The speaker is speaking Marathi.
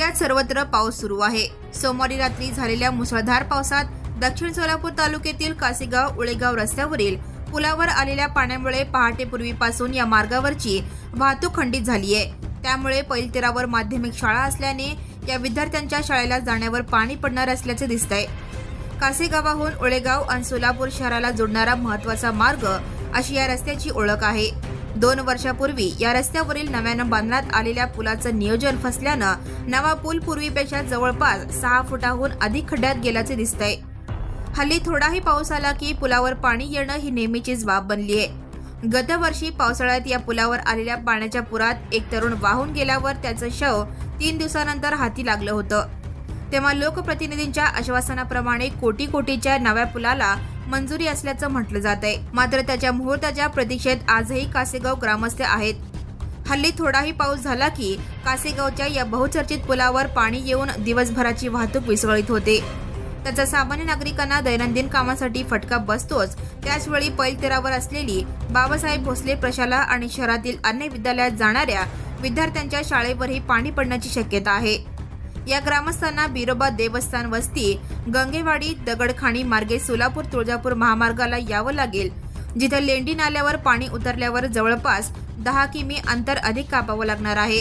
सर्वत्र पाऊस सुरू आहे. सोमवारी रात्री झालेल्या मुसळधार पावसात दक्षिण सोलापूर तालुक्यातील कासेगाव उळेगाव रस्त्यावरील पुलावर आलेल्या पाण्यामुळे पहाटेपूर्वीपासून या मार्गावरची वाहतूक खंडित झाली आहे. त्यामुळे पैलतेरावर माध्यमिक शाळा असल्याने या विद्यार्थ्यांच्या शाळेला जाण्यावर पाणी पडणार असल्याचे आहे कासेगावाहून उळेगाव आणि सोलापूर शहराला जोडणारा महत्त्वाचा मार्ग अशी या रस्त्याची ओळख आहे. दोन वर्षापूर्वी या रस्त्यावरील नव्यानं बांधण्यात आलेल्या पुलाचं नियोजन फसल्यानं नवा पूल पूर्वीपेक्षा जवळपास सहा फुटाहून अधिक खड्ड्यात गेल्याचे दिसतंय. हल्ली थोडाही पाऊस आला की पुलावर पाणी येणं ही नेहमीचीच बाब बनली आहे. गतवर्षी पावसाळ्यात या पुलावर आलेल्या पाण्याच्या पुरात एक तरुण वाहून गेल्यावर त्याचं शव तीन दिवसानंतर हाती लागलं होतं. तेव्हा लोकप्रतिनिधींच्या आश्वासनाप्रमाणे कोटी कोटीच्या नव्या पुलाला मंजुरी असल्याचं म्हटलं जात आहे. मात्र त्याच्या मुहूर्ताच्या प्रतीक्षेत आजही कासेगाव ग्रामस्थ आहेत. हल्ली थोडाही पाऊस झाला की कासेगावच्या या बहुचर्चित पुलावर पाणी येऊन दिवसभराची वाहतूक विस्कळीत होते. त्याचा सामान्य नागरिकांना दैनंदिन कामासाठी फटका बसतोच. त्याचवेळी पैलतेरावर असलेली बाबासाहेब भोसले प्रशाला आणि शहरातील अन्य विद्यालयात जाणाऱ्या विद्यार्थ्यांच्या शाळेवरही पाणी पडण्याची शक्यता आहे. या ग्रामस्थांना बिरोबा देवस्थान वस्ती गंगेवाडी दगडखाणी मार्गे सोलापूर तुळजापूर महामार्गाला यावं लागेल. जिथं लेंडी नाल्यावर पाणी उतरल्यावर जवळपास दहा किमी अंतर अधिक कापावं लागणार आहे.